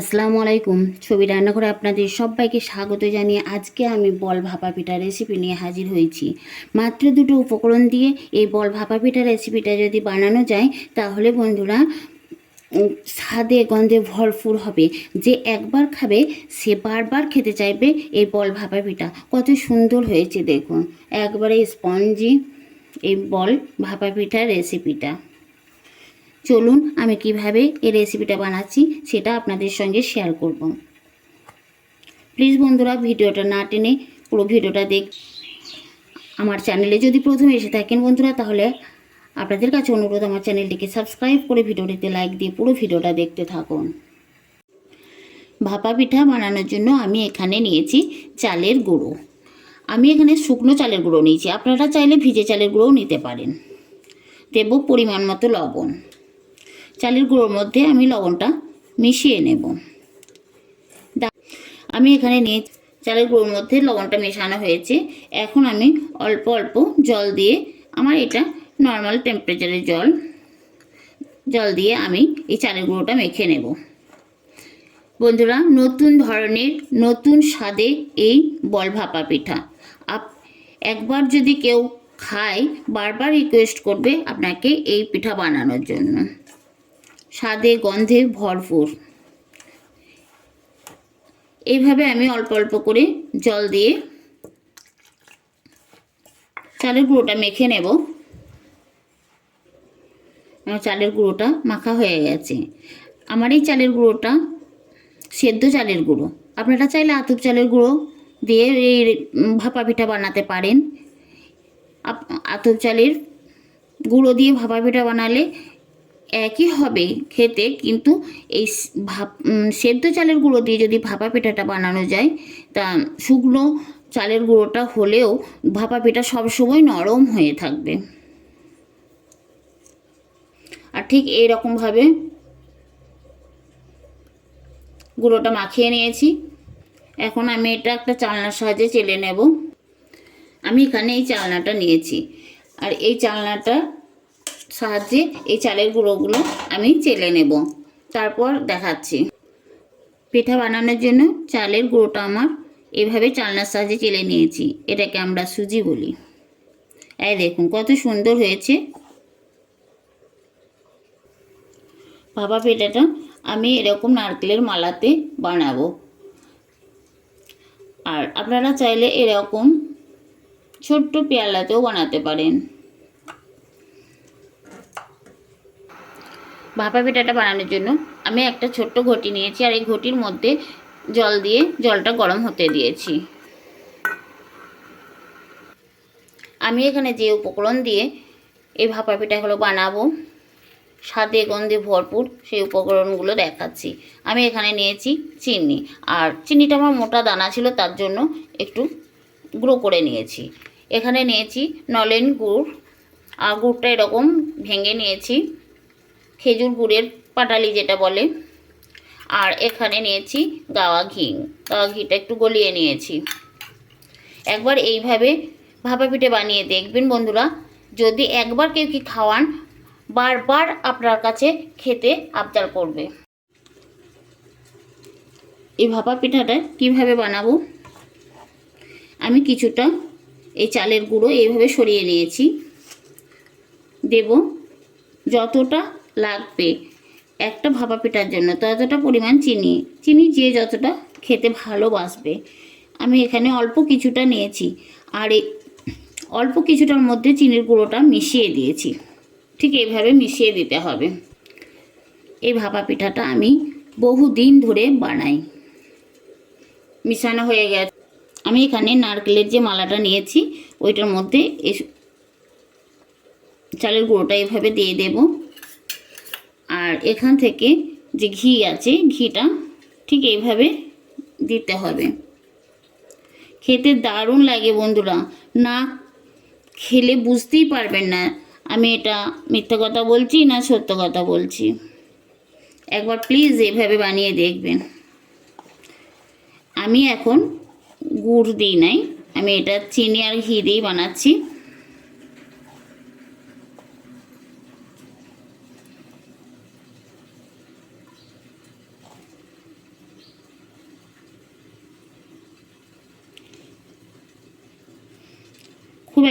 আসসালামু আলাইকুম। ছবি রান্নাঘরে আপনাদের সবাইকে স্বাগত জানিয়ে আজকে আমি বল ভাপা পিঠা রেসিপি নিয়ে হাজির হয়েছি। মাত্র দুটো উপকরণ দিয়ে এই বল ভাপা পিঠা রেসিপিটা যদি বানানো যায়, তাহলে বন্ধুরা স্বাদে, গন্ধে ভরপুর হবে। যে একবার খাবে, সে বারবার খেতে চাইবে এই বল ভাপা পিঠা। কত সুন্দর হয়েছে দেখুন। একবারে স্পঞ্জি এই বল ভাপা পিঠার রেসিপিটা চলুন আমি কীভাবে এই রেসিপিটা বানাচ্ছি সেটা আপনাদের সঙ্গে শেয়ার করব। প্লিজ বন্ধুরা, ভিডিওটা না টেনে পুরো ভিডিওটা দেখ। আমার চ্যানেলে যদি প্রথমে এসে থাকেন বন্ধুরা, তাহলে আপনাদের কাছে অনুরোধ, আমার চ্যানেলটিকে সাবস্ক্রাইব করে ভিডিওটিতে লাইক দিয়ে পুরো ভিডিওটা দেখতে থাকুন। ভাপা পিঠা বানানোর জন্য আমি এখানে নিয়েছি চালের গুঁড়ো। আমি এখানে শুকনো চালের গুঁড়ো নিয়েছি। আপনারা চাইলে ভিজে চালের গুঁড়োও নিতে পারেন। দেব পরিমাণ মতো লবণ। চালের গুঁড়োর মধ্যে আমি লবণটা মিশিয়ে নেব। আমি এখানে নিয়ে চালের গুঁড়োর মধ্যে লবণটা মেশানো হয়েছে। এখন আমি অল্প অল্প জল দিয়ে আমার এটা নর্মাল টেম্পারেচারের জল জল দিয়ে আমি এই চালের গুঁড়োটা মেখে নেব। বন্ধুরা, নতুন ধরনের, নতুন স্বাদে এই বল ভাপা পিঠা। আপ একবার যদি কেউ খায়, বারবার রিকোয়েস্ট করবে আপনাকে এই পিঠা বানানোর জন্য। স্বাদে, গন্ধে ভরপুর। এইভাবে আমি অল্প অল্প করে জল দিয়ে চালের গুঁড়োটা মেখে নেব। আমার চালের গুঁড়োটা মাখা হয়ে গেছে। আমার এই চালের গুঁড়োটা সেদ্ধ চালের গুঁড়ো। আপনারা চাইলে আতপ চালের গুঁড়ো দিয়ে এই ভাপা পিঠা বানাতে পারেন। আতপ চালের গুঁড়ো দিয়ে ভাপা পিঠা বানালে একই হবে খেতে, কিন্তু এই ভাপ সেদ্ধ চালের গুঁড়ো দিয়ে যদি ভাপা পিঠাটা বানানো যায়, তা শুকনো চালের গুঁড়োটা হলেও ভাপা পিঠা সবসময় নরম হয়ে থাকবে। আর ঠিক এই রকমভাবে গুঁড়োটা মাখিয়ে নিয়েছি। এখন আমি এটা একটা চালনার সাহায্যে চেলে নেব। আমি এখানে এই চালনাটা নিয়েছি। আর এই চালনাটা সাহায্যে এই চালের গুঁড়োগুলো আমি চেলে নেব। তারপর দেখাচ্ছি। পিঠা বানানোর জন্য চালের গুঁড়োটা আমার এভাবে চালনার সাহায্যে চেলে নিয়েছি। এটাকে আমরা সুজি বলি। এই দেখুন, কত সুন্দর হয়েছে। ভাপা পিঠাটা আমি এরকম নারকেলের মালাতে বানাবো। আর আপনারা চাইলে এরকম ছোট্ট পেয়ালাতেও বানাতে পারেন। ভাপা পিঠাটা বানানোর জন্য আমি একটা ছোট্ট ঘটি নিয়েছি আর এই ঘটির মধ্যে জল দিয়ে জলটা গরম হতে দিয়েছি। আমি এখানে যে উপকরণ দিয়ে এই ভাপা পিঠাগুলো বানাবো, স্বাদে গন্ধে ভরপুর সেই উপকরণগুলো দেখাচ্ছি। আমি এখানে নিয়েছি চিনি আর চিনিটা আমার মোটা দানা ছিল তার জন্য একটু গুঁড়ো করে নিয়েছি। এখানে নিয়েছি নলেন গুড়, আর গুড়টা এরকম ভেঙে নিয়েছি। খেজুর গুড়ের পাটালি যেটা বলে। আর এখানে নিয়েছি গাওয়া ঘি। গাওয়া ঘিটা একটু গলিয়ে নিয়েছি। একবার এইভাবে ভাপা পিঠে বানিয়ে দেখবেন বন্ধুরা। যদি একবার কেউ কি খাওয়ান, বারবার আপনার কাছে খেতে আবদার করবে। এই ভাপা পিঠাটা কীভাবে বানাবো? আমি কিছুটা এই চালের গুঁড়ো এইভাবে সরিয়ে নিয়েছি। দেব যতটা লাগবে। একটা ভাপা পিঠার জন্য ততটা পরিমাণ চিনি। চিনি যে যতটা খেতে ভালোবাসবে। আমি এখানে অল্প কিছুটা নিয়েছি। আর অল্প কিছুটার মধ্যে চিনির গুঁড়োটা মিশিয়ে দিয়েছি। ঠিক এইভাবে মিশিয়ে দিতে হবে। এই ভাপা পিঠাটা আমি বহু দিন ধরে বানাই। মিশানো হয়ে গেছে। আমি এখানে নারকেলের যে মালাটা নিয়েছি, ওইটার মধ্যে চালের গুঁড়োটা এভাবে দিয়ে দেব। আর এখান থেকে যে ঘি আছে, ঘিটা ঠিক এইভাবে দিতে হবে। খেতে দারুণ লাগে বন্ধুরা। না খেলে বুঝতেই পারবেন না আমি এটা মিথ্যা কথা বলছি না সত্য কথা বলছি। একবার প্লিজ এভাবে বানিয়ে দেখবেন। আমি এখন গুড় দিই নাই। আমি এটা চিনি আর ঘি দিয়েই বানাচ্ছি।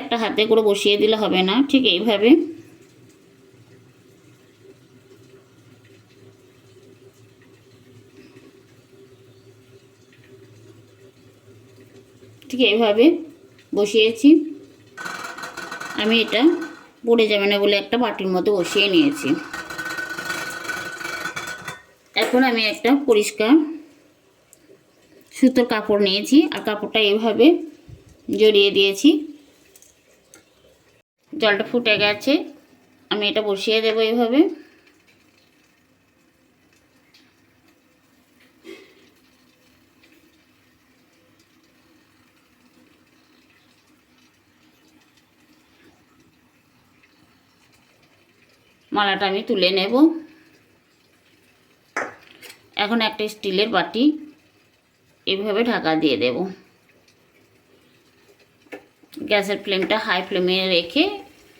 একটা হাতে করে বসিয়ে দিলে হবে না, ঠিক এইভাবে। ঠিক এইভাবে বসিয়েছি। আমি এটা পড়ে যাবে না বলে একটা বাটির মধ্যে বসিয়ে নিয়েছি। এখন আমি একটা পরিষ্কার সুতোর কাপড় নিয়েছি, আর কাপড়টা এইভাবে জড়িয়ে দিয়েছি। জলটা ফুটে গেছে। আমি এটা বসিয়ে দেবো এইভাবে। মালাটা আমি তুলে নেব। এখন একটা স্টিলের বাটি এইভাবে ঢাকা দিয়ে দেব। গ্যাসের ফ্লেমটা হাই ফ্লেমে রেখে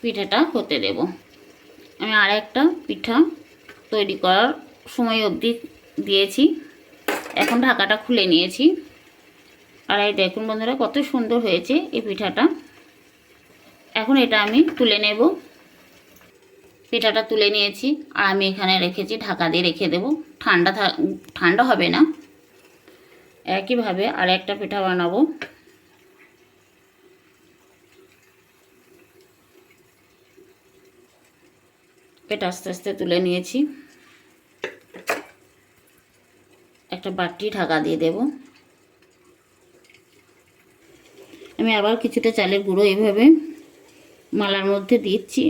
পিঠাটা হতে দেব। আমি আর একটা পিঠা তৈরি করার সময় অবধি দিয়েছি। এখন ঢাকাটা খুলে নিয়েছি। আর এই দেখুন বন্ধুরা, কত সুন্দর হয়েছে এই পিঠাটা। এখন এটা আমি তুলে নেব। পিঠাটা তুলে নিয়েছি। আর আমি এখানে রেখেছি, ঢাকা দিয়ে রেখে দেব। ঠান্ডা ঠান্ডা হবে না। একইভাবে আর একটা পিঠা বানাবো। এটা আস্তে আস্তে তুলে নিয়েছি। একটা বাটি ঢাকা দিয়ে দেব। আমি আবার কিছুটা চালের গুঁড়ো এইভাবে মালার মধ্যে দিচ্ছি।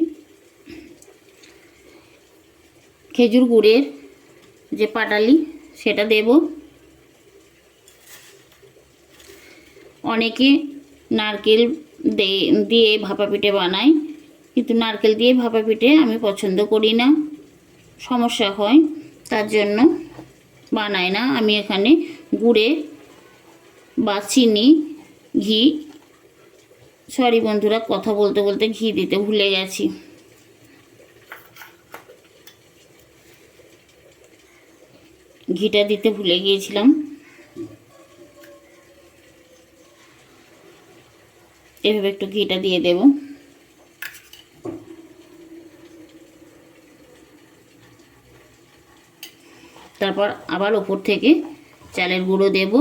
খেজুর গুড়ের যে পাটালি, সেটা দেব। অনেকে নারকেল দিয়ে ভাপা পিঠে বানায়। কিন্তু নারকেল দিয়ে ভাপা পিঠে আমি পছন্দ করি না। সমস্যা হয়, তার জন্য বানাই না। আমি এখানে গুড়ে বা চিনি, ঘি, সরি বন্ধুরা, কথা বলতে বলতে ঘি দিতে ভুলে গেছি। ঘিটা দিতে ভুলে গিয়েছিলাম। এভাবে একটু ঘিটা দিয়ে দেব। তারপর আবার ওপর থেকে চালের গুঁড়ো দেব।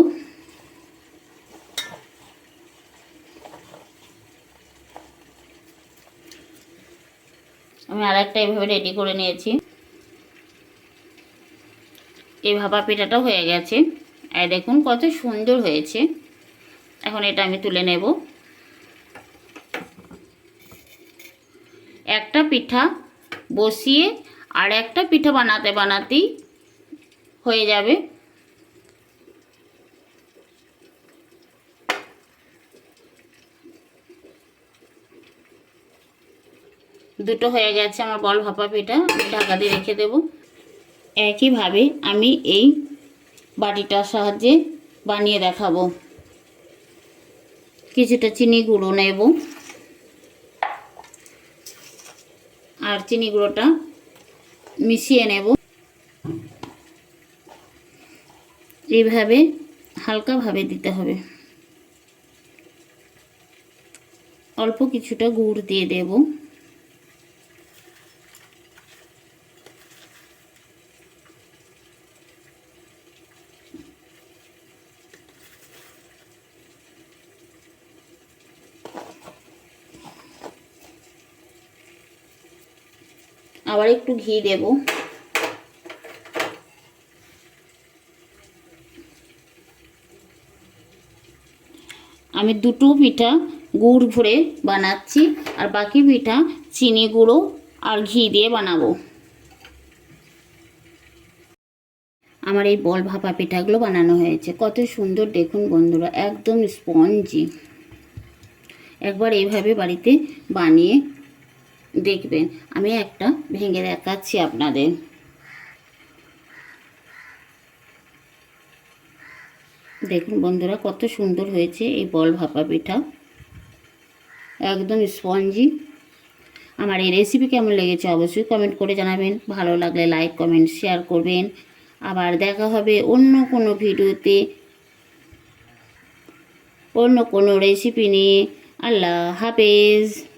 আমি আর একটা এভাবে রেডি করে নিয়েছি। এই ভাপা পিঠাটা হয়ে গেছে। আর দেখুন কত সুন্দর হয়েছে। এখন এটা আমি তুলে নেব। একটা পিঠা বসিয়ে আর একটা পিঠা বানাতে বানাতেই হয়ে যাবে। দুটো হয়ে গেছে আমার বল ভাপা পিঠা ঢাকা দিয়ে রেখে দেবো। একইভাবে আমি এই বাটিটার সাহায্যে বানিয়ে দেখাবো। কিছুটা চিনি গুঁড়ো নেব। আর চিনি গুঁড়োটা মিশিয়ে নেব। এইভাবে হালকাভাবে দিতে হবে। অল্প কিছুটা গুড় দিয়ে দেবো। আবার একটু ঘি দেব। আমি দুটো পিঠা গুড় ভরে বানাচ্ছি, আর বাকি পিঠা চিনি গুঁড়ো আর ঘি দিয়ে বানাবো। আমার এই বল ভাপা পিঠাগুলো বানানো হয়েছে। কত সুন্দর দেখুন বন্ধুরা, একদম স্পঞ্জি। একবার এইভাবে বাড়িতে বানিয়ে দেখবেন। আমি একটা ভেঙে দেখাচ্ছি আপনাদের। দেখুন বন্ধুরা, কত সুন্দর হয়েছে এই বল ভাপা পিঠা। একদম স্পঞ্জি। আমার এই রেসিপি কেমন লেগেছে অবশ্যই কমেন্ট করে জানাবেন। ভালো লাগলে লাইক কমেন্ট শেয়ার করবেন। আবার দেখা হবে অন্য কোনো ভিডিওতে। অন্য কোনো রেসিপি নিয়ে। আল্লাহ হাফেজ।